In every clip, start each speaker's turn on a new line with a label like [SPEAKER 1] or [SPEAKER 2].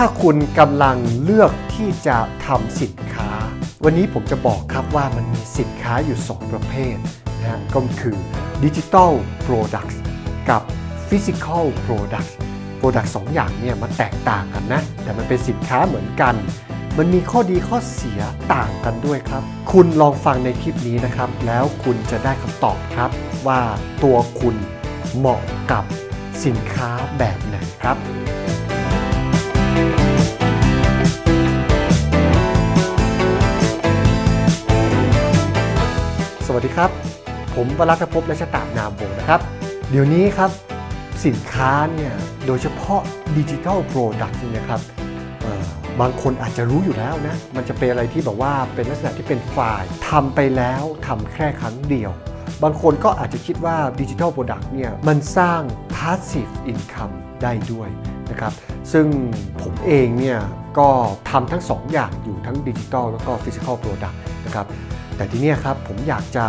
[SPEAKER 1] ถ้าคุณกำลังเลือกที่จะทำสินค้า วันนี้ผมจะบอกครับว่ามันมีสินค้าอยู่ 2 ประเภทนะก็คือ Digital Products กับ Physical Products Product 2อย่างเนี่ยมันแตกต่างกันนะ แต่มันเป็นสินค้าเหมือนกัน มันมีข้อดีข้อเสียต่างกันด้วยครับ คุณลองฟังในคลิปนี้นะครับ แล้วคุณจะได้คำตอบครับ ว่าตัวคุณเหมาะกับสินค้าแบบไหนครับ สวัสดีครับ ผมวรัตภพและชะตานามวงนะครับ เดี๋ยวนี้ครับสินค้าเนี่ยโดยเฉพาะดิจิทัลโปรดักต์เนี่ยครับบางคนอาจจะรู้อยู่แล้วนะ มันจะเป็นอะไรที่แบบว่าเป็นลักษณะที่เป็นไฟล์ทำไปแล้วทำแค่ครั้งเดียว บางคนก็อาจจะคิดว่าดิจิทัลโปรดักต์เนี่ยมันสร้าง passive income ได้ด้วยนะครับ ซึ่งผมเองเนี่ยก็ทำทั้ง2อย่างอยู่ทั้งดิจิทัลแล้วก็ฟิสิกอลโปรดักต์นะครับ แต่ทีเนี้ยครับผมอยากจะ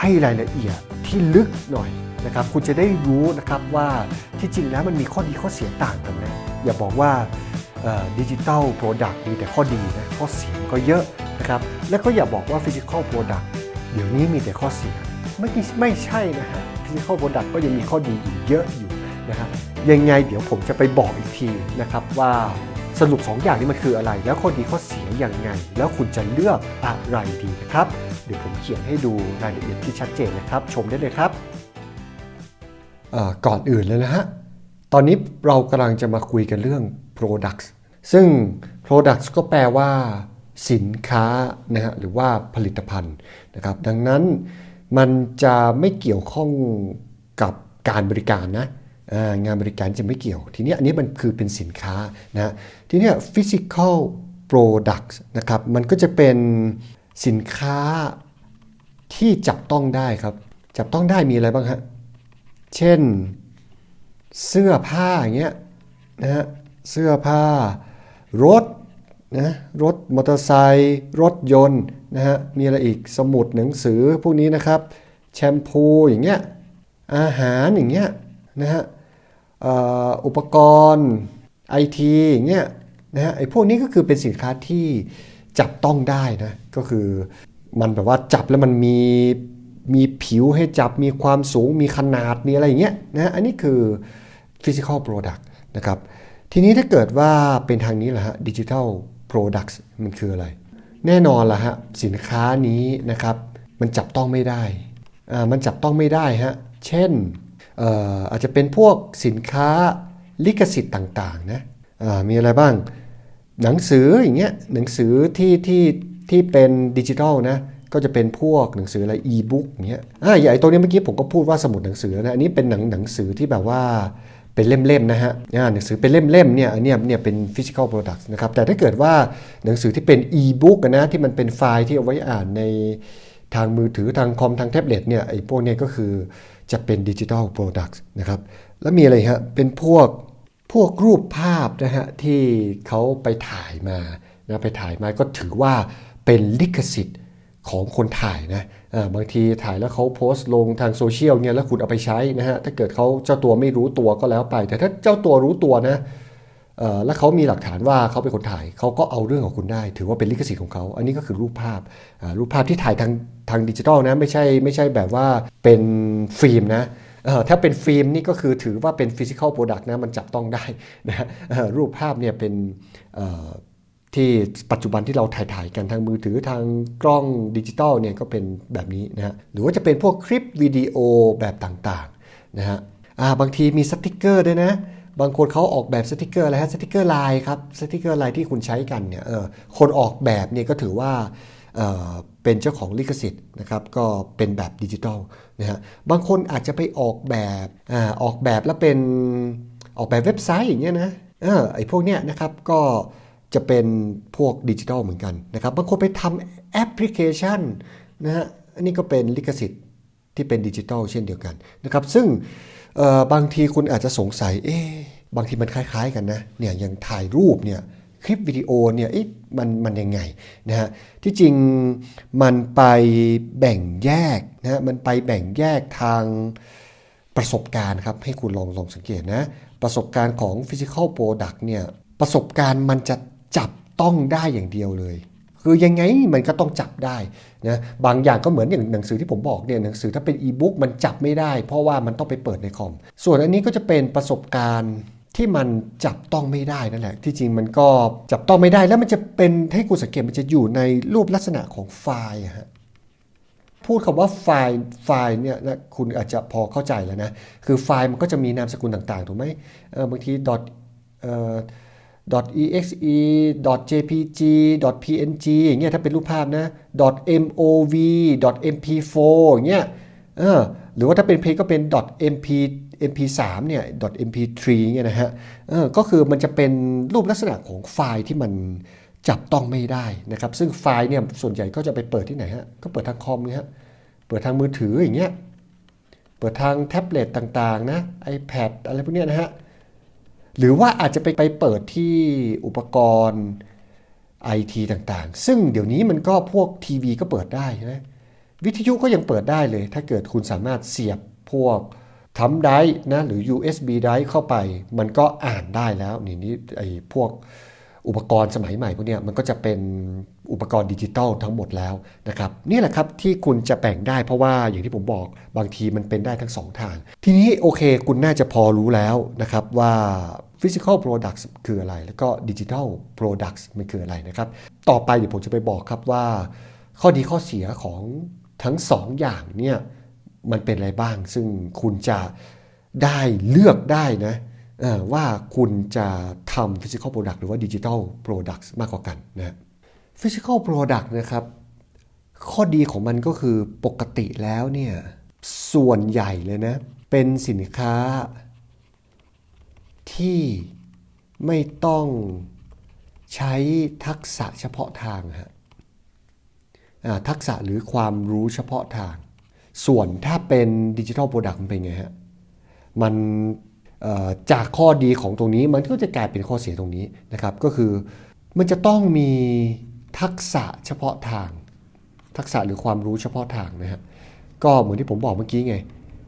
[SPEAKER 1] ให้รายละเอียดที่ลึกหน่อยนะครับคุณจะได้รู้นะครับว่าที่จริงแล้วมันมีข้อดีข้อเสียต่างกันไหมอย่าบอกว่าดิจิทัลโปรดักต์มีแต่ข้อดีนะข้อเสียก็เยอะนะครับและก็อย่าบอกว่าฟิสิกอลโปรดักต์เดี๋ยวนี้มีแต่ข้อเสียไม่ไม่ใช่นะฮะฟิสิกอลโปรดักต์ก็ยังมีข้อดีอยู่เยอะอยู่นะครับยังไงเดี๋ยวผมจะไปบอกอีกทีนะครับว่า สรุป 2 อย่างนี้มันคืออะไร แล้วข้อดีข้อเสียยังไง แล้วคุณจะเลือกอะไรดีนะครับ เดี๋ยวผมเขียนให้ดูรายละเอียดที่ชัดเจนนะครับ ชมได้เลยครับก่อนอื่นเลยนะฮะ ตอนนี้เรากำลังจะมาคุยกันเรื่อง products ซึ่ง products ก็แปลว่า สินค้านะฮะหรือว่าผลิตภัณฑ์นะครับ ดังนั้นมันจะไม่เกี่ยวข้องกับการบริการนะ งานบริการจะไม่เกี่ยว ทีนี้อันนี้มันคือเป็นสินค้านะทีนี้ physical products นะครับมันก็จะเป็นสินค้าที่จับต้องได้ครับ จับต้องได้มีอะไรบ้างฮะเช่นเสื้อผ้าอย่างเงี้ยนะฮะเสื้อผ้ารถนะรถมอเตอร์ไซค์รถยนต์นะฮะมีอะไรอีกสมุดหนังสือพวกนี้นะครับ แชมพูอย่างเงี้ยอาหารอย่างเงี้ยนะฮะ อุปกรณ์ไอทีเงี้ยนะฮะไอ้พวกนี้ก็คือเป็นสินค้าที่จับต้องได้นะก็คือมันแบบว่าจับแล้วมันมีมีผิวให้จับมีความสูงมีขนาดมีอะไรอย่างเงี้ยนะฮะอันนี้คือ physical product นะครับทีนี้ถ้าเกิดว่าเป็นทางนี้แหละฮะ digital products มันคืออะไร แน่นอนละฮะสินค้านี้นะครับมันจับต้องไม่ได้อ่ามันจับต้องไม่ได้ฮะเช่น อาจจะเป็นพวกสินค้าลิขสิทธิ์ต่างๆนะมีอะไรบ้าง หนังสืออย่างเงี้ยหนังสือที่ที่ที่เป็นดิจิทัลนะก็จะเป็นพวกหนังสืออะไรอีบุ๊กเงี้ยอ่าอย่างตัวนี้เมื่อกี้ผมก็พูดว่าสมุดหนังสือนะอันนี้เป็นหนังหนังสือที่แบบว่าเป็นเล่มๆนะฮะอ่าหนังสือเป็นเล่มๆเนี่ยอันเนี้ยเนี่ยเป็น physical product นะครับแต่ถ้าเกิดว่าหนังสือที่เป็นอีบุ๊กนะที่มันเป็นไฟล์ที่เอาไว้อ่านในทางมือถือทางคอมทางแท็บเล็ตเนี่ยไอ้พวกเนี้ยก็คือ จะเป็นดิจิทัลโปรดักต์นะครับ แล้วมีอะไรฮะ เป็นพวกพวกรูปภาพนะฮะที่เขาไปถ่ายมานะไปถ่ายมาก็ถือว่าเป็นลิขสิทธิ์ของคนถ่ายนะบางทีถ่ายแล้วเขาโพสต์ลงทางโซเชียลเนี่ยแล้วคุณเอาไปใช้นะฮะ ถ้าเกิดเขาเจ้าตัวไม่รู้ตัวก็แล้วไป แต่ถ้าเจ้าตัวรู้ตัวนะเแล้วเขามีหลักฐานว่าเขาเป็นคนถ่ายเขาก็เอาเรื่องของคุณได้ ถือว่าเป็นลิขสิทธิ์ของเขา อันนี้ก็คือรูปภาพรูปภาพที่ถ่ายทางทางดิจิทัลนะไม่ใช่ไม่ใช่แบบว่าเป็นฟิล์มนะถ้าเป็นฟิล์มนี่ก็คือถือว่าเป็นฟิสิก a l โปรดักต์นะมันจับต้องได้นะรูปภาพเนี่ยเป็นที่ปัจจุบันที่เราถ่ายถ่ายกันทางมือถือทางกล้องดิจิตอลเนี่ยก็เป็นแบบนี้นะฮะหรือว่าจะเป็นพวกคลิปวิดีโอแบบต่างๆนะฮะบางทีมีสติกเกอร์ด้วยนะ บางคนเขาออกแบบสติกเกอร์อะไรฮะสติกเกอร์ลายครับสติกเกอร์ลายที่คุณใช้กันเนี่ยเออคนออกแบบเนี่ยก็ถือว่าเออเป็นเจ้าของลิขสิทธิ์นะครับก็เป็นแบบดิจิทัลนะฮะบางคนอาจจะไปออกแบบอาออกแบบแล้วเป็นออกแบบเว็บไซต์อย่างเงี้ยนะเออไอพวกเนี้ยนะครับก็จะเป็นพวกดิจิทัลเหมือนกันนะครับบางคนไปทำแอปพลิเคชันนะฮะอันนี้ก็เป็นลิขสิทธิ์ที่เป็นดิจิทัลเช่นเดียวกันนะครับซึ่ง บางทีคุณอาจจะสงสัย เอ๊ะบางทีมันคล้ายๆกันนะ เนี่ยอย่างถ่ายรูปเนี่ยคลิปวิดีโอเนี่ยเอ๊ะมันมันยังไงนะฮะที่จริงมันไปแบ่งแยกนะฮะมันไปแบ่งแยกทางประสบการณ์ครับให้คุณลองลองสังเกตนะ ประสบการณ์ของ Physical Product เนี่ยประสบการณ์มันจะจับต้องได้อย่างเดียวเลย คือยังไงมันก็ต้องจับได้นะบางอย่างก็เหมือนอย่างหนังสือที่ผมบอกเนี่ยหนังสือถ้าเป็นอีบุ๊กมันจับไม่ได้ เพราะว่ามันต้องไปเปิดในคอม ส่วนอันนี้ก็จะเป็นประสบการณ์ที่มันจับต้องไม่ได้นั่นแหละ ที่จริงมันก็จับต้องไม่ได้แล้วมันจะเป็นให้คุณสังเกตมันจะอยู่ในรูปลักษณะของไฟล์ฮะพูดคำว่าไฟล์ไฟล์เนี่ยนะคุณอาจจะพอเข้าใจแล้วนะ คือไฟล์มันก็จะมีนามสกุลต่างๆ ถูกไหมเออบางที dot เอ่อ .exe .jpg .png อย่างเงี้ยถ้าเป็นรูปภาพนะ .mov .mp4 อย่างเงี้ยเออหรือว่าถ้าเป็นเพลงก็เป็น .mp mp3 เนี่ย .mp3 เงี้ยนะฮะเออก็คือมันจะเป็นรูปลักษณะของไฟล์ที่มันจับต้องไม่ได้นะครับ ซึ่งไฟล์เนี่ยส่วนใหญ่ก็จะไปเปิดที่ไหนฮะ ก็เปิดทางคอมเนี่ยฮะ เปิดทางมือถืออย่างเงี้ย เปิดทางแท็บเล็ตต่างๆนะ iPad อะไรพวกเนี้ยนะฮะ หรือว่าอาจจะไปไปเปิดที่อุปกรณ์ไอทีต่างๆ ซึ่งเดี๋ยวนี้มันก็พวกทีวีก็เปิดได้ใช่ไหมวิทยุก็ยังเปิดได้เลย ถ้าเกิดคุณสามารถเสียบพวกทำไดร์นะหรือ USB ไดร์เข้าไป มันก็อ่านได้แล้วนี่นี่ไอพวกอุปกรณ์สมัยใหม่พวกเนี้ยมันก็จะเป็นอุปกรณ์ดิจิตอลทั้งหมดแล้วนะครับนี่แหละครับที่คุณจะแบ่งได้เพราะว่าอย่างที่ผมบอกบางทีมันเป็นได้ทั้งสองทาง ทีนี้โอเค คุณน่าจะพอรู้แล้วนะครับว่า Physical Products คืออะไร แล้วก็ Digital Products มันคืออะไรนะครับ ต่อไปเดี๋ยวผมจะไปบอกครับว่า ข้อดีข้อเสียของทั้งสองอย่างเนี่ยมันเป็นอะไรบ้าง ซึ่งคุณจะได้เลือกได้นะว่าคุณจะทำ Physical Product หรือว่า Digital Products มากกว่ากันนะ Physical Product นะครับ ข้อดีของมันก็คือปกติแล้วเนี่ยส่วนใหญ่เลยนะ เป็นสินค้า ที่ไม่ต้องใช้ทักษะเฉพาะทางฮะทักษะหรือความรู้เฉพาะทาง ส่วนถ้าเป็นดิจิทัลโปรดักต์มันเป็นไงฮะ มันจากข้อดีของตรงนี้มันก็จะกลายเป็นข้อเสียตรงนี้นะครับ ก็คือมันจะต้องมีทักษะเฉพาะทาง ทักษะหรือความรู้เฉพาะทางนะฮะก็เหมือนที่ผมบอกเมื่อกี้ไง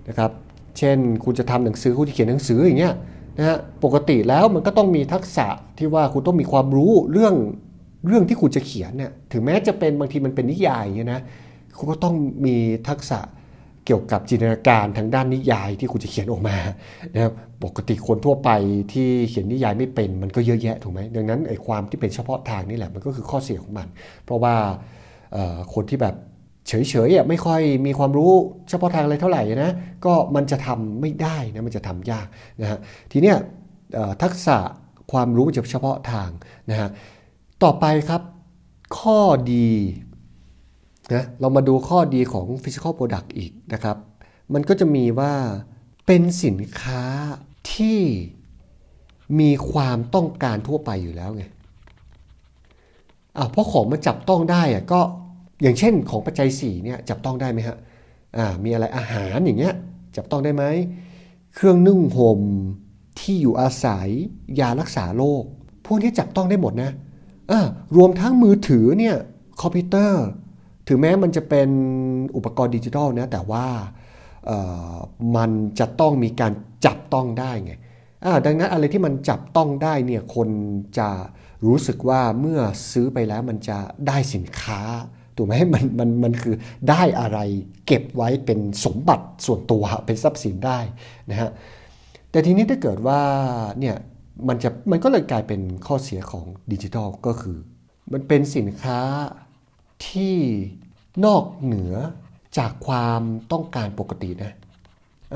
[SPEAKER 1] นะครับ เช่นคุณจะทำหนังสือคุณจะเขียนหนังสืออย่างเงี้ย นะฮะปกติแล้วมันก็ต้องมีทักษะที่ว่าคุณต้องมีความรู้เรื่องเรื่องที่คุณจะเขียนเนี่ยถึงแม้จะเป็นบางทีมันเป็นนิยายเงี้ยนะคุณก็ต้องมีทักษะเกี่ยวกับจินตนาการทางด้านนิยายที่คุณจะเขียนออกมานะครับปกติคนทั่วไปที่เขียนนิยายไม่เป็นมันก็เยอะแยะถูกไหมดังนั้นไอ้ความที่เป็นเฉพาะทางนี่แหละมันก็คือข้อเสียของมัน เพราะว่าคนที่แบบ เฉยๆอะไม่ค่อยมีความรู้เฉพาะทางอะไรเท่าไหร่นะก็มันจะทำไม่ได้นะมันจะทำยากนะฮะทีเนี้ยทักษะความรู้เฉพาะทางนะฮะต่อไปครับข้อดีนะเรามาดูข้อดีของ Physical Product อีกนะครับ มันก็จะมีว่าเป็นสินค้าที่มีความต้องการทั่วไปอยู่แล้วไงอะเพราะของมันจับต้องได้อะก็ อย่างเช่นของปัจจัย4เนี่ยจับต้องได้ไหมฮะอ่ามีอะไรอาหารอย่างเงี้ยจับต้องได้ไหมเครื่องนึ่งห่มที่อยู่อาศัยยารักษาโรคพวกนี้จับต้องได้หมดนะอ่ารวมทั้งมือถือเนี่ยคอมพิวเตอร์ ถึงแม้มันจะเป็นอุปกรณ์ดิจิทัลนะแต่ว่ามันจะต้องมีการจับต้องได้ไงดังนั้นอะไรที่มันจับต้องได้เนี่ยคนจะรู้สึกว่าเมื่อซื้อไปแล้วมันจะได้สินค้า ถูกไหมมันมันมันคือได้อะไรเก็บไว้เป็นสมบัติส่วนตัวเป็นทรัพย์สินได้นะฮะแต่ทีนี้ถ้าเกิดว่าเนี่ยมันจะมันก็เลยกลายเป็นข้อเสียของดิจิทัลก็คือ มันเป็นสินค้าที่นอกเหนือจากความต้องการปกตินะ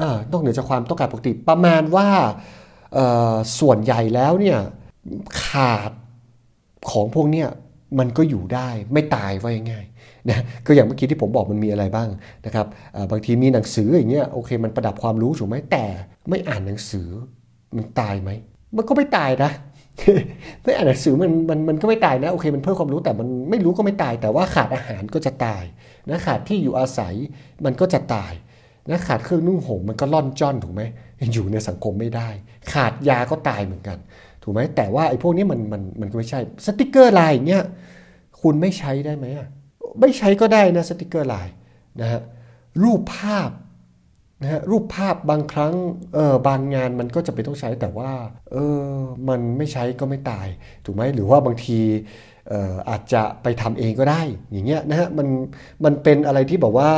[SPEAKER 1] อานอกเหนือจากความต้องการปกติ ประมาณว่าส่วนใหญ่แล้วเนี่ยขาดของพวกเนี้ยมันก็อยู่ได้ไม่ตายว่าง่าย นะก็อย่างเมื่อกี้ที่ผมบอกมันมีอะไรบ้างนะครับบางทีมีหนังสืออย่างเงี้ยโอเค มันประดับความรู้ถูกไหมแต่ไม่อ่านหนังสือมันตายไหมมันก็ไม่ตายนะไม่อ่านหนังสือมันมันมันก็ไม่ตายนะโอเคมันเพิ่มความรู้แต่มันไม่รู้ก็ไม่ตาย แต่ว่าขาดอาหารก็จะตายนะขาดที่อยู่อาศัยมันก็จะตายนะขาดเครื่องนุ่งห่มมันก็ล่อนจ้อนถูกไหมอยู่ในสังคมไม่ได้ ขาดยาก็ตายเหมือนกัน ถูกไหมแต่ว่าไอ้พวกนี้มันมันมันก็ไม่ใช่สติกเกอร์ลายอย่างเงี้ยคุณไม่ใช้ได้ไหมอะ ไม่ใช้ก็ได้นะสติกเกอร์ลายนะฮะรูปภาพนะฮะรูปภาพบางครั้งเออบางงานมันก็จะเป็นต้องใช้แต่ว่าเออมันไม่ใช้ก็ไม่ตาย ถูกไหมหรือว่าบางทีเอออาจจะไปทำเองก็ได้ อย่างเงี้ยนะฮะมันมันเป็นอะไรที่แบบว่า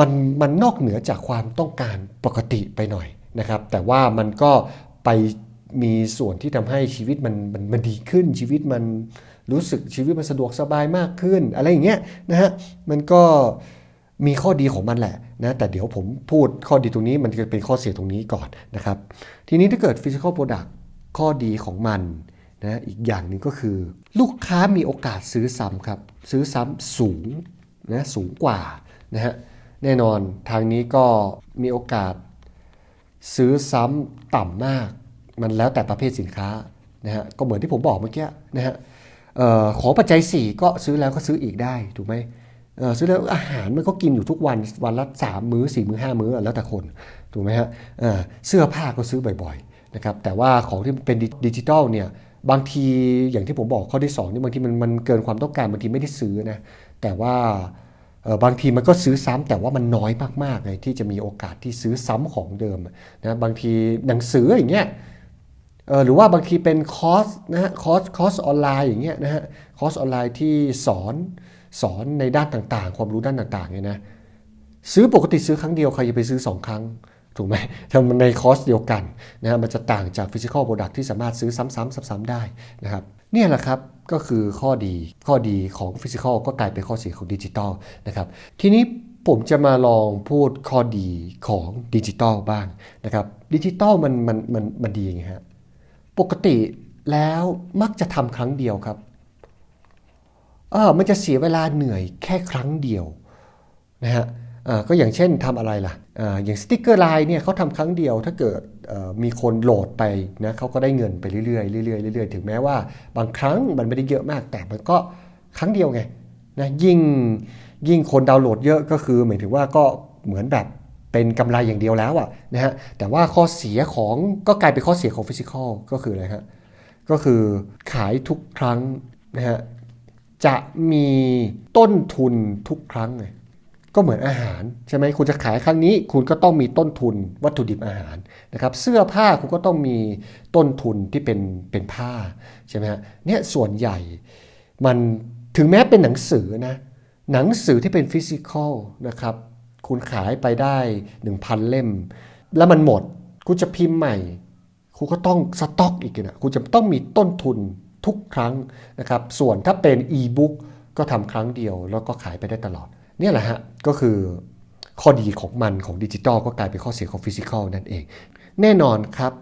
[SPEAKER 1] มันมันนอกเหนือจากความต้องการปกติไปหน่อยนะครับ แต่ว่ามันก็ไปมีส่วนที่ทำให้ชีวิตมันมันมันดีขึ้นชีวิตมัน รู้สึกชีวิตมันสะดวกสบายมากขึ้น อะไรอย่างเงี้ยนะฮะมันก็มีข้อดีของมันแหละนะแต่เดี๋ยวผมพูดข้อดีตรงนี้มันจะเป็นข้อเสียตรงนี้ก่อนนะครับ ทีนี้ถ้าเกิด physical product ข้อดีของมันนะอีกอย่างหนึ่งก็คือ ลูกค้ามีโอกาสซื้อซ้ำครับ ซื้อซ้ำสูงนะสูงกว่านะฮะแน่นอนทางนี้ก็มีโอกาสซื้อซ้ำต่ำมาก มันแล้วแต่ประเภทสินค้านะฮะก็เหมือนที่ผมบอกเมื่อกี้นะฮะ ออขอปัจจัย 4 ก็ซื้อแล้วก็ซื้ออีกได้ถูกไหมซื้อแล้วอาหารมันก็กินอยู่ทุกวันวันละ3มื้อ4มื้อ5มื้อแล้วแต่คนถูกไหมฮะเเสื้อผ้าก็ซื้อบ่อยๆนะครับแต่ว่าของที่เป็นดิจิทัลเนี่ยบางทีอย่างที่ผมบอกข้อที่2นี่บางทีมันมันเกินความต้องการบางทีไม่ได้ซื้อนะแต่ว่าบางทีมันก็ซื้อซ้ำแต่ว่ามันน้อยมากๆเลยที่จะมีโอกาสที่ซื้อซ้ำของเดิมนะบางทีหนังสืออย่างเงี้ย หรือว่าบางทีเป็นคอร์สนะฮะคอร์สคอร์สออนไลน์อย่างเงี้ยนะฮะคอร์สออนไลน์ที่สอนสอนในด้านต่างๆ ความรู้ด้านต่างๆเนี่ยนะซื้อปกติซื้อครั้งเดียวใครจะไปซื้อ 2 ครั้ง ถูกไหมถ้ามันในคอร์สเดียวกันนะฮะมันจะต่างจากฟิสิกอลโปรดักที่สามารถซื้อซ้ำๆซ้ำๆได้นะครับเนี่ยแหละครับก็คือข้อดีข้อดีของฟิสิกอลก็กลายเป็นข้อเสียของดิจิตอลนะครับทีนี้ผมจะมาลองพูดข้อดีของดิจิตอลบ้างนะครับดิจิตอลมันมันมันมันดียังไงฮะ ปกติแล้วมักจะทำครั้งเดียวครับเออมันจะเสียเวลาเหนื่อยแค่ครั้งเดียวนะฮะก็อย่างเช่นทำอะไรล่ะออย่างสติ๊กเกอร์ไลน์เนี่ยเขาทำครั้งเดียวถ้าเกิดมีคนโหลดไปนะเขาก็ได้เงินไปเรื่อยๆเรื่อยๆเรื่อยๆ ถึงแม้ว่าบางครั้งมันไม่ได้เยอะมาก แต่มันก็ครั้งเดียวไงนะยิ่งยิ่งคนดาวน์โหลดเยอะก็คือหมายถึงว่าก็เหมือนแบบ เป็นกำไรอย่างเดียวแล้วอะนะฮะแต่ว่าข้อเสียของก็กลายเป็นข้อเสียของฟิสิกอลก็คืออะไรฮะก็คือขายทุกครั้งนะฮะจะมีต้นทุนทุกครั้งไงก็เหมือนอาหารใช่ไหมคุณจะขายครั้งนี้ คุณก็ต้องมีต้นทุนวัตถุดิบอาหารนะครับเสื้อผ้าคุณก็ต้องมีต้นทุนที่เป็นเป็นผ้าใช่ไหมฮะเนี่ยส่วนใหญ่มันถึงแม้เป็นหนังสือนะหนังสือที่เป็นฟิสิกอลนะครับ คุณขายไปได้ 1,000 เล่ม แล้วมันหมด คุณจะพิมพ์ใหม่ คุณก็ต้องสต็อกอีกนะคุณจะต้องมีต้นทุนทุกครั้งนะครับ ส่วนถ้าเป็นอีบุ๊กก็ทำครั้งเดียว แล้วก็ขายไปได้ตลอด เนี่ยแหละฮะ ก็คือข้อดีของมันของดิจิตอลก็กลายเป็นข้อเสียของฟิสิกอลนั่นเอง แน่นอนครับ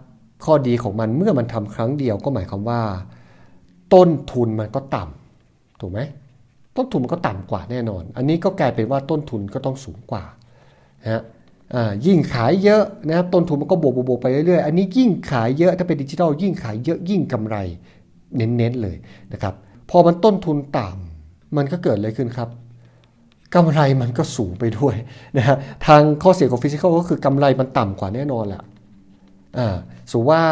[SPEAKER 1] ข้อดีของมันเมื่อมันทำครั้งเดียวก็หมายความว่า ต้นทุนมันก็ต่ำถูกไหม ต้นทุนมันก็ต่ำกว่าแน่นอน อันนี้ก็กลายเป็นว่าต้นทุนก็ต้องสูงกว่านะฮะอ่ายิ่งขายเยอะนะครับต้นทุนมันก็บวกบวกไปเรื่อยๆ อันนี้ยิ่งขายเยอะถ้าเป็นดิจิทัลยิ่งขายเยอะยิ่งกำไรเน้นๆเลยนะครับพอมันต้นทุนต่ำมันก็เกิดอะไรขึ้นครับกำไรมันก็สูงไปด้วยนะฮะทางข้อเสียของฟิสิกอลก็คือกำไรมันต่ำกว่าแน่นอนแหละอ่า สมมติว่า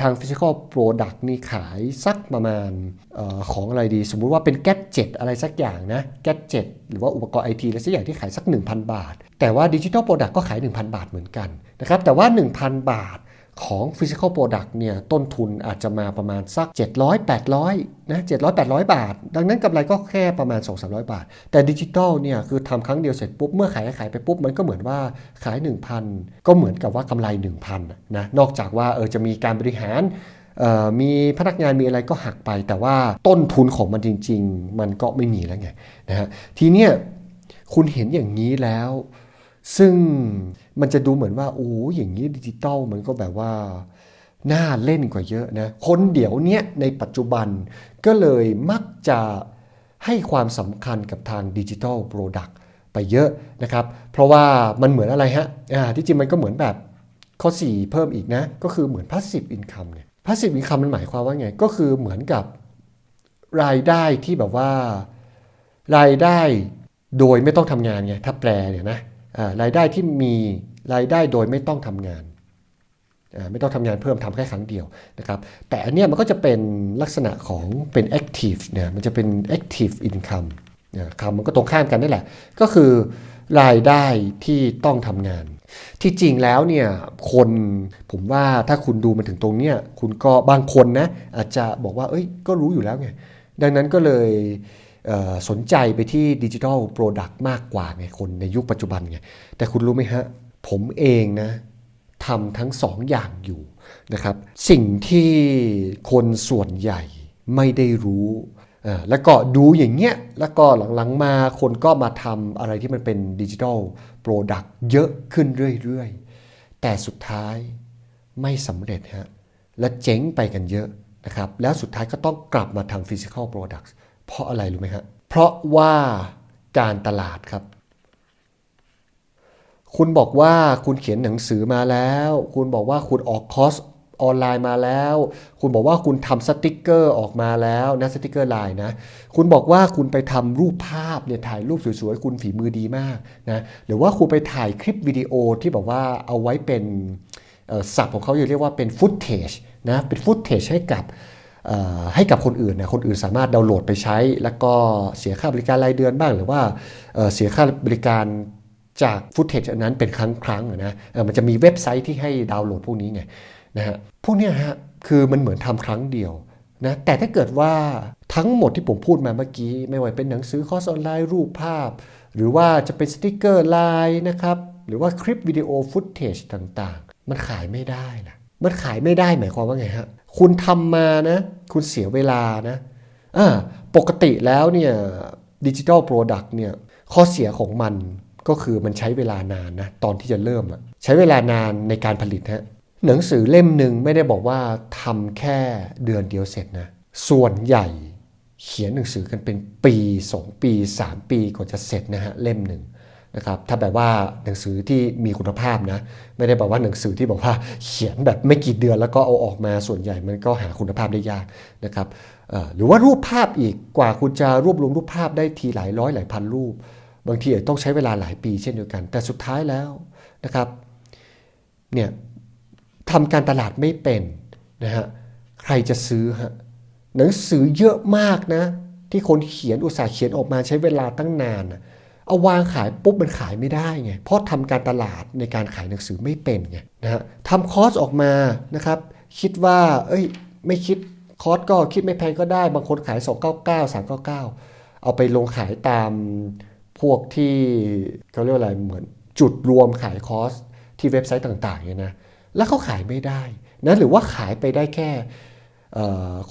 [SPEAKER 1] ทางฟิสิกอลโปรดักต์นี่ขายสักประมาณออของอะไรดี สมมุติว่าเป็นแก๊เจ็ตอะไรสักอย่างนะแก๊เจ็ตหรือว่าอุปกรณ์ไอทีอะไรสักอย่างที่ขายสัก 1,000 บาท แต่ว่าดิจิทัลโปรดักต์ก็ขาย 1,000 บาทเหมือนกันนะครับแต่ว่า 1,000 บาท ของ Physical Product เนี่ยต้นทุนอาจจะมาประมาณสัก 700 800นะ700 800 บาท ดังนั้นกำไรก็แค่ประมาณ 2 300 บาท แต่ดิจิ t a ลเนี่ยคือทำครั้งเดียวเสร็จปุ๊บ เมื่อขายขายไปปุ๊บ มันก็เหมือนว่าขาย 1,000 ก็เหมือนกับว่ากำไร 1,000นะนอกจากว่าเออจะมีการบริหารมีพนักงานมีอะไรก็หักไป แต่ว่าต้นทุนของมันจริง ๆ มันก็ไม่มีแล้วไงนะฮะทีเนี้ยคุณเห็นอย่างนี้แล้ว ซึ่ง มันจะดูเหมือนว่าโอ้อย่างนี้ดิจิตอลมันก็แบบว่าน่าเล่นกว่าเยอะนะ คนเดี๋ยวเนี้ยในปัจจุบันก็เลยมักจะให้ความสำคัญกับทางดิจิ t a ลโปรดักต์ไปเยอะนะครับ เพราะว่ามันเหมือนอะไรฮะอ่าที่จริงมันก็เหมือนแบบข้อ 4 เพิ่มอีกนะ ก็คือเหมือน passive income เนี่ย passive income มันหมายความว่าไง ก็คือเหมือนกับรายได้ที่แบบว่า รายได้โดยไม่ต้องทำงานไงถ้าแปลเนี่ยนะ รายได้ที่มีรายได้โดยไม่ต้องทำงาน ไม่ต้องทำงานเพิ่มทำแค่ครั้งเดียวนะครับแต่อันเนี้ยมันก็จะเป็นลักษณะของเป็น active เนี่ยมันจะเป็น active income คำมันก็ตรงข้ามกันนี่แหละ ก็คือรายได้ที่ต้องทำงาน ที่จริงแล้วเนี่ยคนผมว่าถ้าคุณดูมาถึงตรงเนี้ยคุณก็บางคนนะอาจจะบอกว่าเอ้ยก็รู้อยู่แล้วไงดังนั้นก็เลย สนใจไปที่ดิจิทัลโปรดักต์มากกว่าไงคนในยุคปัจจุบันไงแต่คุณรู้ไหมฮะ ผมเองนะทำทั้งสองอย่างอยู่นะครับ สิ่งที่คนส่วนใหญ่ไม่ได้รู้แล้วก็ดูอย่างเงี้ย แล้วก็หลังๆมาคนก็มาทำอะไรที่มันเป็นดิจิทัลโปรดักต์เยอะขึ้นเรื่อยๆ แต่สุดท้ายไม่สำเร็จฮะ และเจ๊งไปกันเยอะนะครับ แล้วสุดท้ายก็ต้องกลับมาทำ physical products เพราะอะไรรู้ไหมฮะเพราะว่าการตลาดครับ คุณบอกว่าคุณเขียนหนังสือมาแล้ว คุณบอกว่าคุณออกคอร์สออนไลน์มาแล้ว คุณบอกว่าคุณทำสติกเกอร์ออกมาแล้วนะสติกเกอร์ไลน์นะ คุณบอกว่าคุณไปทำรูปภาพเนี่ยถ่ายรูปสวยๆ คุณฝีมือดีมากนะ หรือว่าคุณไปถ่ายคลิปวิดีโอที่แบบว่าเอาไว้เป็นศัพท์ของเขาเรียกว่าเป็นฟุตเทจนะ เป็นฟุตเทจให้กับ ให้กับคนอื่นเนะคนอื่นสามารถดาวน์โหลดไปใช้ แล้วก็เสียค่าบริการรายเดือนบ้างหรือว่าเสียค่าบริการจากฟุตเทจอันนั้นเป็นครั้งครั้งๆอะนะมันจะมีเว็บไซต์ที่ให้ดาวน์โหลดพวกนี้ไงนะฮะพวกเนี้ยฮะคือมันเหมือนทำครั้งเดียวนะแต่ถ้าเกิดว่าทั้งหมดที่ผมพูดมาเมื่อกี้ ไม่ว่าเป็นหนังสือคอร์สออนไลน์รูปภาพ หรือว่าจะเป็นสติกเกอร์ไลน์นะครับหรือว่าคลิปวิดีโอฟุตเทจต่างๆ มันขายไม่ได้นะมันขายไม่ได้หมายความว่าไงฮะ คุณทำมานะ คุณเสียเวลานะาปกติแล้วเนี่ยดิจิทัลโปรดักต์เนี่ยข้อเสียของมันก็คือมันใช้เวลานานนะ ตอนที่จะเริ่มอะใช้เวลานานในการผลิตฮะหนังสือเล่มหนึ่งไม่ได้บอกว่าทำแค่เดือนเดียวเสร็จนะ ส่วนใหญ่เขียนหนังสือกันเป็นปี 2 ปี 3 ปีกว่าจะเสร็จนะฮะเล่มหนึ่ง นะครับถ้าแบบว่าหนังสือที่มีคุณภาพนะไม่ได้บอกว่าหนังสือที่บอกว่าเขียนแบบไม่กี่เดือนแล้วก็เอาออกมาส่วนใหญ่มันก็หาคุณภาพได้ยากนะครับหรือว่ารูปภาพอีกกว่าคุณจะรวบรวมรูปภาพได้ทีหลายร้อยหลายพันรูป บางทีอาจต้องใช้เวลาหลายปีเช่นเดียวกัน แต่สุดท้ายแล้วนะครับเนี่ยทำการตลาดไม่เป็นนะฮะใครจะซื้อฮะหนังสือเยอะมากนะที่คนเขียนอุตสาห์เขียนออกมาใช้เวลาตั้งนานนะ เอาวางขายปุ๊บมันขายไม่ได้ไงเพราะทำการตลาดในการขายหนังสือไม่เป็นไงนะฮะทำคอร์สออกมานะครับ คิดว่า เอ้ย ไม่คิดคอร์สก็คิดไม่แพงก็ได้ บางคนขาย 299 399 เอาไปลงขายตามพวกที่เขาเรียกว่าอะไรเหมือนจุดรวมขายคอร์สที่เว็บไซต์ต่างๆเนี่ยนะแล้วเขาขายไม่ได้นะหรือว่าขายไปได้แค่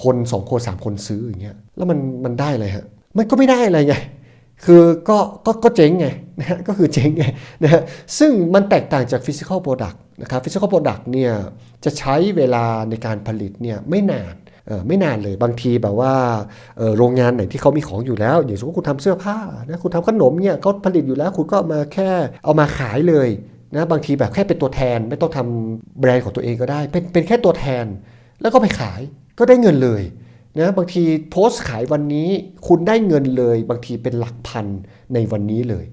[SPEAKER 1] คนสองคนสามคนซื้ออย่างเงี้ยแล้วมันมันได้อะไรฮะมันก็ไม่ได้อะไรไง คือก็ก็ก็เจ๊งไงนะฮะก็คือเจ๊งไงนะฮะซึ่งมันแตกต่างจาก physical product นะครับ physical product เนี่ยจะใช้เวลาในการผลิตเนี่ยไม่นานเออไม่นานเลยบางทีแบบว่าโรงงานไหนที่เขามีของอยู่แล้ว อย่างสมมติคุณทำเสื้อผ้านะคุณทำขนมเนี่ยเขาผลิตอยู่แล้วคุณก็มาแค่เอามาขายเลยนะบางทีแบบแค่เป็นตัวแทนไม่ต้องทำแบรนด์ของตัวเองก็ได้ เป็นเป็นแค่ตัวแทนแล้วก็ไปขายก็ได้เงินเลย นะบางทีโพสต์ขายวันนี้คุณได้เงินเลย บางทีเป็นหลักพันในวันนี้เลย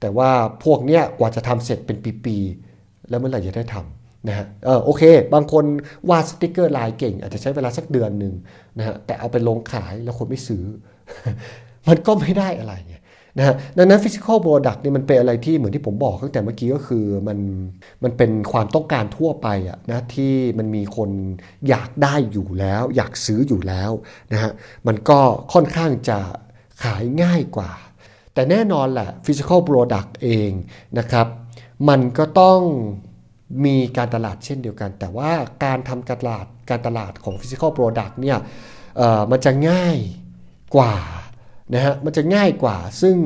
[SPEAKER 1] แต่ว่าพวกเนี้ยกว่าจะทำเสร็จเป็นปีๆแล้วเมื่อไหร่จะได้ทำนะฮะเออโอเค บางคนวาดสติกเกอร์ลายเก่ง อาจจะใช้เวลาสักเดือนหนึ่งนะฮะแต่เอาไปลงขายแล้วคนไม่ซื้อ มันก็ไม่ได้อะไรไง นะฮะดังนั้น physical product เนี่ยมันเป็นอะไรที่เหมือนที่ผมบอกตั้งแต่เมื่อกี้ก็คือมันมันเป็นความต้องการทั่วไปอะนะที่มันมีคนอยากได้อยู่แล้ว อยากซื้ออยู่แล้วนะฮะมันก็ค่อนข้างจะขายง่ายกว่า แต่แน่นอนแหละ physical product เองนะครับมันก็ต้องมีการตลาดเช่นเดียวกัน แต่ว่าการทำการตลาดการตลาดของ physical product เนี่ยเอ่อมันจะง่ายกว่า นะฮะมันจะง่ายกว่า ซึ่ง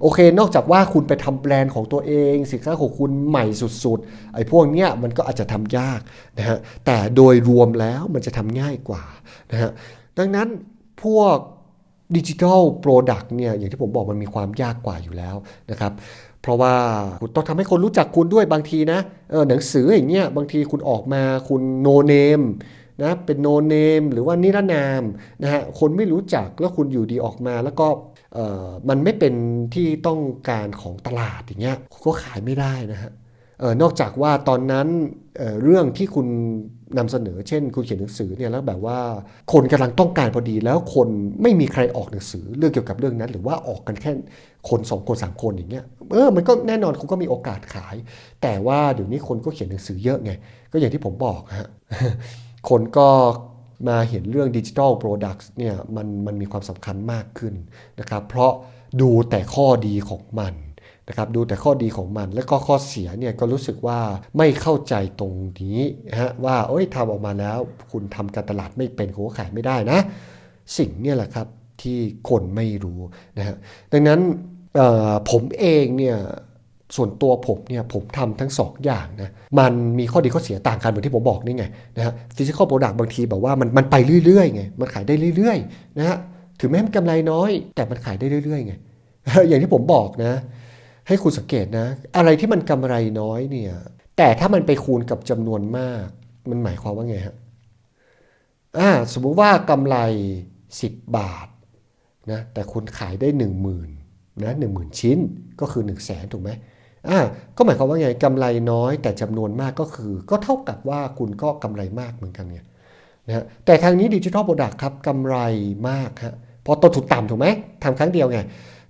[SPEAKER 1] โอเคนอกจากว่าคุณไปทำแบรนด์ของตัวเอง สินค้าของคุณใหม่สุดๆไอ้พวกเนี้ยมันก็อาจจะทำยากนะฮะแต่โดยรวมแล้วมันจะทำง่ายกว่านะฮะดังนั้นพวกดิจิทัลโปรดักต์เนี่ยอย่างที่ผมบอกมันมีความยากกว่าอยู่แล้วนะครับเพราะว่าคุณต้องทำให้คนรู้จักคุณด้วยบางทีนะเออหนังสืออย่างเงี้ยบางทีคุณออกมาคุณโนเนม นะเป็นโนเนมหรือว่านิรนามนะฮะคนไม่รู้จักแล้วคุณอยู่ดีออกมาแล้วก็เออมันไม่เป็นที่ต้องการของตลาดอย่างเงี้ยก็ขายไม่ได้นะฮะเออนอกจากว่าตอนนั้นเเรื่องที่คุณนำเสนอ เช่น คุณเขียนหนังสือเนี่ยแล้วแบบว่าคนกำลังต้องการพอดีแล้วคนไม่มีใครออกหนังสือเรื่องเกี่ยวกับเรื่องนั้น หรือว่าออกกันแค่คนสองคนสามคนอย่างเงี้ยเออมันก็แน่นอนคุณก็มีโอกาสขาย แต่ว่าเดี๋ยวนี้คนก็เขียนหนังสือเยอะไงก็อย่างที่ผมบอกฮะ คนก็มาเห็นเรื่องดิจิทัลโปรดักต์เนี่ยมันมันมีความสำคัญมากขึ้นนะครับ เพราะดูแต่ข้อดีของมันนะครับดูแต่ข้อดีของมัน แล้วก็ข้อเสียเนี่ยก็รู้สึกว่าไม่เข้าใจตรงนี้นะฮะว่าเอ้ยทำออกมาแล้ว คุณทำการตลาดไม่เป็นคุณก็ขายไม่ได้นะ สิ่งเนี่ยแหละครับที่คนไม่รู้นะฮะดังนั้นผมเองเนี่ย ส่วนตัวผมเนี่ยผมทำทั้งสองอย่างนะมันมีข้อดีข้อเสียต่างกันเหมือนที่ผมบอกนี่ไงนะฮะฟิสิกอลโปรดักต์บางทีแบบว่ามันมันไปเรื่อยๆไงมันขายได้เรื่อยๆนะฮะถึงแม้มันกำไรน้อย แต่มันขายได้เรื่อยๆไงอย่างที่ผมบอกนะ ให้คุณสังเกตนะ อะไรที่มันกำไรน้อยเนี่ยแต่ถ้ามันไปคูณกับจำนวนมาก มันหมายความว่าไงฮะอ่าสมมุติว่ากำไร 10 บาทนะแต่คุณขายได้ 1 0,000นะหนึ่งหมื่นชิ้นก็คือ 1 0 0 0 0แสนถูกไหม อ่าก็หมายความว่าไงกำไรน้อยแต่จำนวนมากก็คือ ก็เท่ากับว่าคุณก็กำไรมากเหมือนกันไงนะฮะแต่ทางนี้ดิจิทัลโปรดักต์ครับกำไรมากฮะพราะต้นทุนต่ำถูกไหมทำครั้งเดียวไง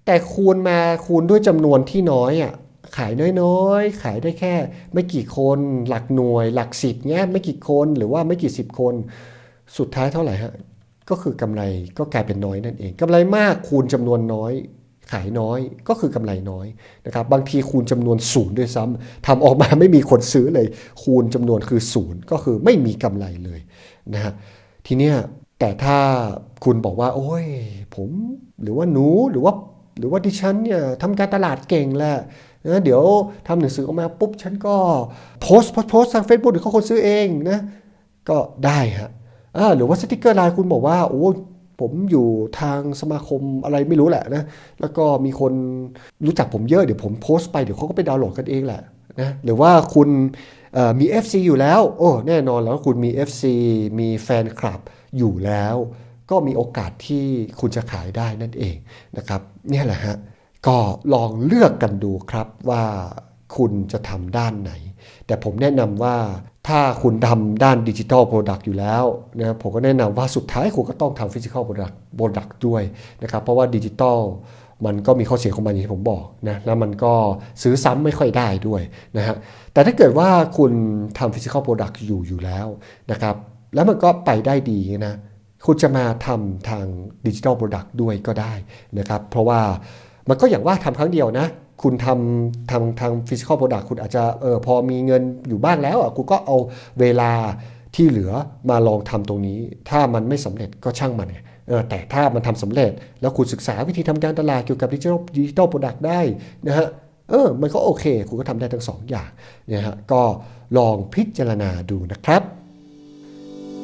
[SPEAKER 1] แต่คูณมาคูณด้วยจำนวนที่น้อยอะขายน้อยๆ ขายได้แค่ไม่กี่คนหลักหน่วย หลักสิบเงี้ยไม่กี่คนหรือว่าไม่กี่สิบคน สุดท้ายเท่าไหร่ฮะก็คือกำไรก็กลายเป็นน้อยนั่นเองกำไรมากคูณจำนวนน้อย ขายน้อยก็คือกำไรน้อยนะครับบางทีคูณจำนวนศูนย์ด้วยซ้ำทำออกมาไม่มีคนซื้อเลย คูณจำนวนคือศูนย์ก็คือไม่มีกำไรเลยนะฮะทีเนี้ยแต่ถ้าคุณบอกว่า โอ้ย ผมหรือว่าหนูหรือว่าหรือว่าดิฉันเนี่ยทำการตลาดเก่งแหละนะเดี๋ยวทำหนังสือออกมาปุ๊บ ฉันก็โพสต์โพสต์โพสต์ทาง Facebook เดี๋ยวเขาคนซื้อเองนะก็ได้ฮะหรือว่าสติกเกอร์ไลน์คุณบอกว่าโอ้ ผมอยู่ทางสมาคมอะไรไม่รู้แหละนะ แล้วก็มีคนรู้จักผมเยอะเดี๋ยวผมโพสต์ไปเดี๋ยวเขาก็ไปดาวน์โหลดกันเองแหละนะหรือว่าคุณเอ่อมี FC อยู่แล้ว โอ้แน่นอนแล้วคุณมี FC มีแฟนคลับอยู่แล้ว ก็มีโอกาสที่คุณจะขายได้นั่นเองนะครับนี่แหละฮะก็ลองเลือกกันดูครับว่าคุณจะทำด้านไหน แต่ผมแนะนำว่า ถ้าคุณทำด้านดิจิทัลโปรดักต์อยู่แล้วนะผมก็แนะนำว่าสุดท้ายคุณก็ต้องทำฟิสิกอลโปรดักต์โปรดักต์ด้วยนะครับ เพราะว่าดิจิทัลมันก็มีข้อเสียของมันอย่างที่ผมบอกนะแล้วมันก็ซื้อซ้ำไม่ค่อยได้ด้วยนะฮะแต่ถ้าเกิดว่าคุณทำฟิสิกอลโปรดักต์อยู่อยู่แล้วนะครับ แล้วมันก็ไปได้ดีนะคุณจะมาทำทางดิจิทัลโปรดักต์ด้วยก็ได้นะครับ เพราะว่ามันก็อย่างว่าทำครั้งเดียวนะ คุณทำทางทางฟิสิกอลโปรดักต์คุณอาจจะเออพอมีเงินอยู่บ้างแล้วอะคุณก็เอาเวลาที่เหลือมาลองทำตรงนี้ ถ้ามันไม่สำเร็จก็ช่างมันไงเออแต่ถ้ามันทำสำเร็จ แล้วคุณศึกษาวิธีทำการตลาดเกี่ยวกับดิจิทัลดิจิทัลโปรดักต์ได้นะฮะเออมันก็โอเค คุณก็ทำได้ทั้งสองอย่างนี่ยฮะก็ลองพิจารณาดูนะครับ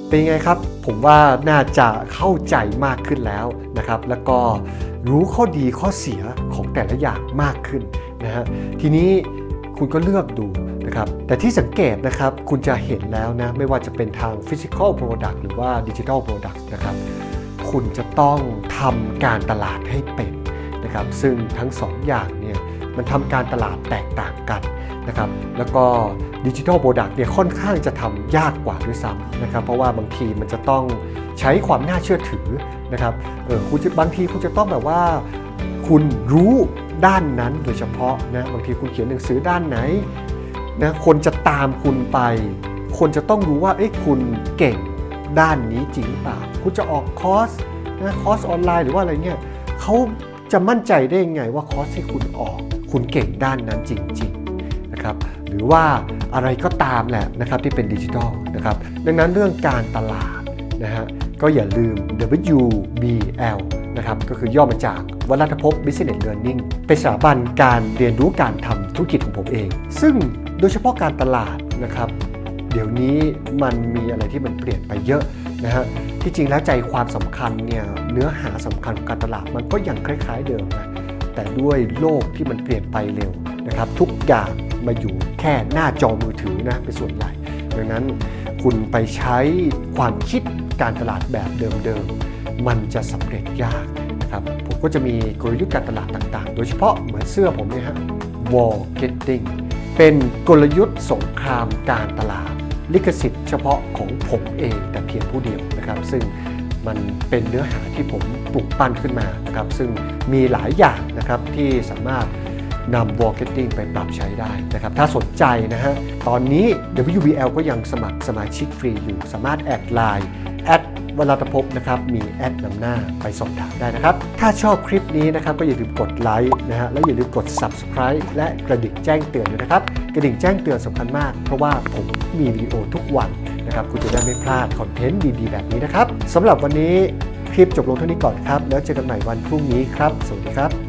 [SPEAKER 1] เป็นยังไงครับ ผมว่าน่าจะเข้าใจมากขึ้นแล้วนะครับ แล้วก็ รู้ข้อดีข้อเสียของแต่ละอย่างมากขึ้นนะฮะทีนี้คุณก็เลือกดูนะครับแต่ที่สังเกตนะครับคุณจะเห็นแล้วนะไม่ว่าจะเป็นทาง Physical Product หรือว่า Digital Product นะครับคุณจะต้องทำการตลาดให้เป็นนะครับซึ่งทั้งสองอย่างเนี่ยมันทำการตลาดแตกต่างกัน นะครับแล้วก็ดิจิทัลโปรดักต์เนี่ยค่อนข้างจะทำยากกว่าด้วยซ้ำนะครับเพราะว่าบางทีมันจะต้องใช้ความน่าเชื่อถือนะครับเออคุณบางทีคุณจะต้องแบบว่าคุณรู้ด้านนั้นโดยเฉพาะนะบางทีคุณเขียนหนังสือด้านไหนนะคนจะตามคุณไป คนจะต้องรู้ว่าเอ๊ะคุณเก่งด้านนี้จริงหรือเปล่าคุณจะออกคอร์สนะคอร์สออนไลน์หรือว่าอะไรเงี้ยเขาจะมั่นใจได้ยังไงว่าคอร์สที่คุณออก คุณเก่งด้านนั้นจริง ๆ นะครับหรือว่าอะไรก็ตามแหละนะครับที่เป็นดิจิทัลนะครับดังนั้นเรื่องการตลาดนะฮะก็อย่าลืม WBL นะครับก็คือย่อมาจากวัลรัฐภพ Business Learning เป็นสถาบันการเรียนรู้การทำธุรกิจของผมเอง ซึ่งโดยเฉพาะการตลาดนะครับ เดี๋ยวนี้มันมีอะไรที่มันเปลี่ยนไปเยอะนะฮะที่จริงแล้วใจความสำคัญเนี่ยเนื้อหาสำคัญของการตลาดมันก็ยังคล้าย ๆเดิมนะแต่ด้วยโลกที่มันเปลี่ยนไปเร็วนะครับทุกอย่าง มาอยู่แค่หน้าจอมือถือนะเป็นส่วนใหญ่ ดังนั้นคุณไปใช้ความคิดการตลาดแบบเดิมๆ มันจะสำเร็จยากนะครับผมก็จะมีกลยุทธ์การตลาดต่างๆ โดยเฉพาะเหมือนเสื้อผมเนี่ยฮะ wall getting เป็นกลยุทธ์สงครามการตลาด ลิขสิทธิ์เฉพาะของผมเองแต่เพียงผู้เดียวนะครับ ซึ่งมันเป็นเนื้อหาที่ผมปลูกปั้นขึ้นมานะครับ ซึ่งมีหลายอย่างนะครับที่สามารถ นำ marketing ไปปรับใช้ได้นะครับ ถ้าสนใจนะฮะ ตอนนี้ WBL ก็ยังสมัครสมาชิกฟรีอยู่ สามารถแอดไลน์แอดวลาตภพนะครับ มีแอดนำหน้าไปสอบถามได้นะครับ ถ้าชอบคลิปนี้นะครับก็อย่าลืมกดไลค์นะฮะ แล้วอย่าลืมกด subscribe และกระดิ่งแจ้งเตือนด้วยนะครับ กระดิ่งแจ้งเตือนสำคัญมาก เพราะว่าผมมีวิดีโอทุกวันนะครับ คุณจะได้ไม่พลาดคอนเทนต์ดีๆแบบนี้นะครับสำหรับวันนี้คลิปจบลงเท่านี้ก่อนครับ แล้วเจอกันใหม่วันพรุ่งนี้ครับ สวัสดีครับ